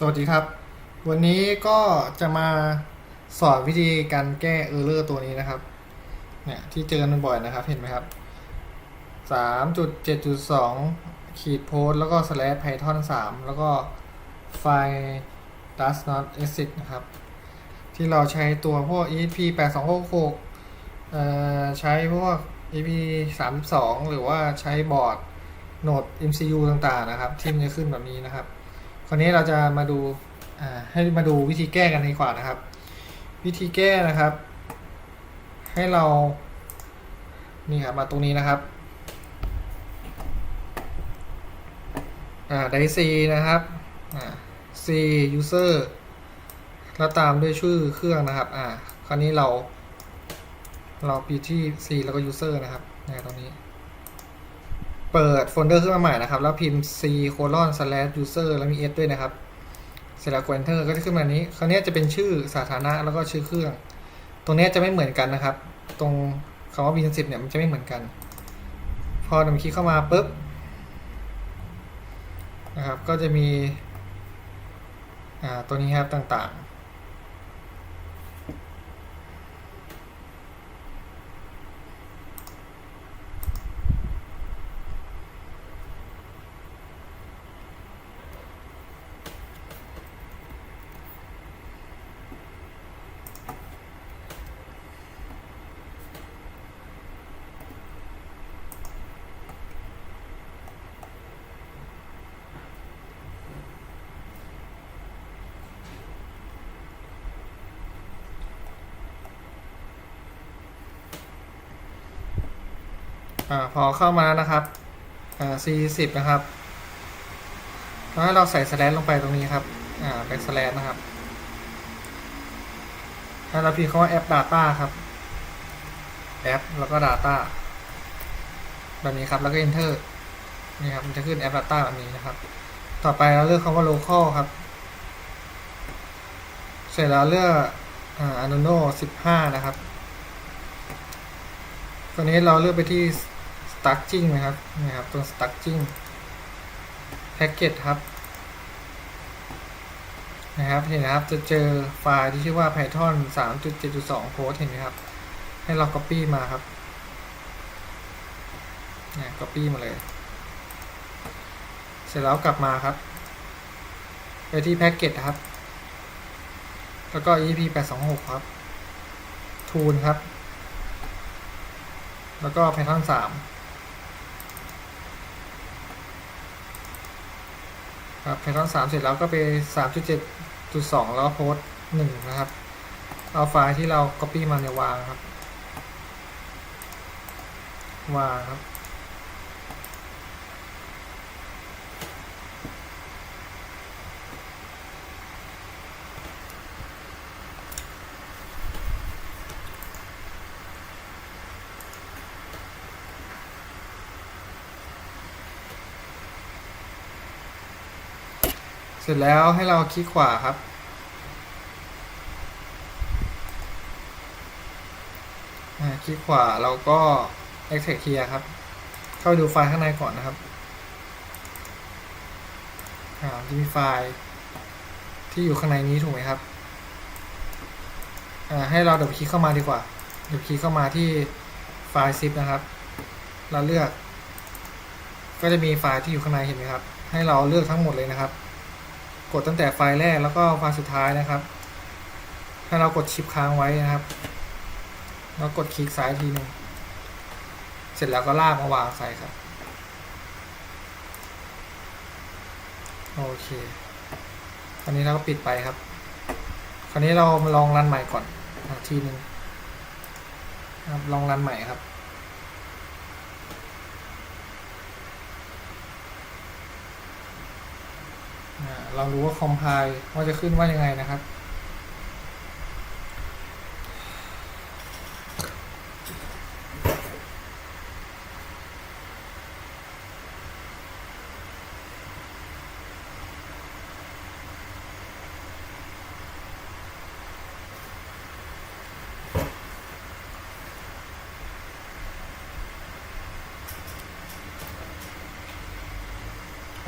สวัสดีครับ วันนี้ก็จะมาสอนวิธีการแก้เออร์เลอร์ตัวนี้นะครับ เนี่ยที่เจอกันบ่อยนะครับเห็นไหมครับ 3.7.2 ขีดโพสแล้วก็ slash python 3 แล้วก็ไฟล์ does not exist นะครับ ที่เราใช้ตัวพวก esp 8266เอ่อใช้พวก ep 32 หรือว่าใช้บอร์ดโหนด mcu ต่างๆนะครับ ที่มันจะขึ้นแบบนี้นะครับ คราวนี้เราจะมาดูให้มาดูวิธีแก้กันดีกว่านะครับ วิธีแก้นะครับ ให้เรานี่ครับมาตรงนี้นะครับอ่าไดซีนะครับอ่า C user แล้วตามด้วยชื่อเครื่องนะครับอ่าคราวนี้เรา เราปีที่ C แล้วก็ user นะครับเนี่ยตรงนี้ เปิดโฟลเดอร์ขึ้นมาใหม่นะครับ แล้วพิมพ์ c colon slash user แล้วมี s ด้วยนะครับ เสร็จแล้วกด enter ก็จะขึ้นมานี้ คราวนี้จะเป็นชื่อสาธารณะแล้วก็ชื่อเครื่อง ตรงนี้จะไม่เหมือนกันนะครับ ตรงคำว่า Win 10 เนี่ยมันจะไม่เหมือนกัน พอนำคลิกเข้ามาปุ๊บนะครับ ก็จะมีอ่าตัวนี้ครับต่างๆ อ่าพอเข้ามาแล้วนะครับอ่า C 10 นะครับแล้วให้เราใส่สแลนลงไปตรงนี้ครับอ่า back slash นะครับให้เราพิมพ์คำว่า app data ครับ app แล้วก็ data แบบนี้ครับแล้วก็ enter นี่ครับมันจะขึ้น app data แบบนี้นะครับ ต่อไปเราเลือกคำว่า local ครับเสร็จแล้วเลือกอ่า Anuno 15 นะครับ ตัวนี้เราเลือกไปที่ staging นะครับนี่ครับตัว staging package ครับนะครับเห็นนะครับจะเจอไฟล์ที่ชื่อว่า python 3.7.2 post เห็นไหมครับ ให้เรา copy มาครับนี่ copy มาเลย เสร็จแล้วกลับมาครับ ไปที่ package ครับ แล้วก็ ep 826 ครับ tool ครับ แล้วก็ Python 3 ครับ Python 3เสร็จแล้วก็ไป3.7.2แล้วก็โพสต์1นะครับ เอาไฟล์ที่เรา Copy มาเนี่ยวางครับ วางครับ สร็จแล้วให้เราคลิกขวาครับ คลิกขวาเราก็ extract clear ครับ เข้าไปดูไฟล์ข้างในก่อนนะครับจะมีไฟล์ที่อยู่ข้างในนี้ถูกไหมครับ ให้เราเดี๋ยวคลิกเข้ามาดีกว่าเดี๋ยวคลิกเข้ามาที่ไฟล์ zip นะครับ เราเลือก ก็จะมีไฟล์ที่อยู่ข้างในเห็นไหมครับ ให้เราเลือกทั้งหมดเลยนะครับ กดตั้งแต่ไฟล์แรกแล้วก็ไฟล์สุดท้ายนะครับให้เรากดชิปค้างไว้นะครับแล้วกดคลิกซ้ายทีหนึ่งเสร็จแล้วก็ลากมาวางใส่ครับ โอเคคราวนี้เราก็ปิดไปครับ คราวนี้เรามาลองรันใหม่ก่อนทีหนึ่งครับลองรันใหม่ครับ เราลองดูว่าคอมไพล์ว่าจะขึ้นว่ายังไงนะครับ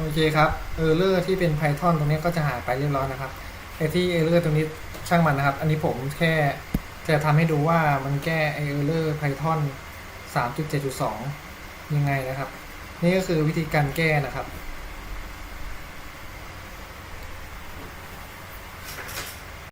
โอเคครับเออร์เลอร์ที่เป็น Python ตรงนี้ก็จะหายไปเรียบร้อยนะครับไอที่เออร์เลอร์ตรงนี้ช่างมันนะครับ อันนี้ผมแค่จะทำให้ดูว่ามันแก้ไอเออร์เลอร์ Python 3.7.2 ยังไงนะครับ นี่ก็คือวิธีการแก้นะครับ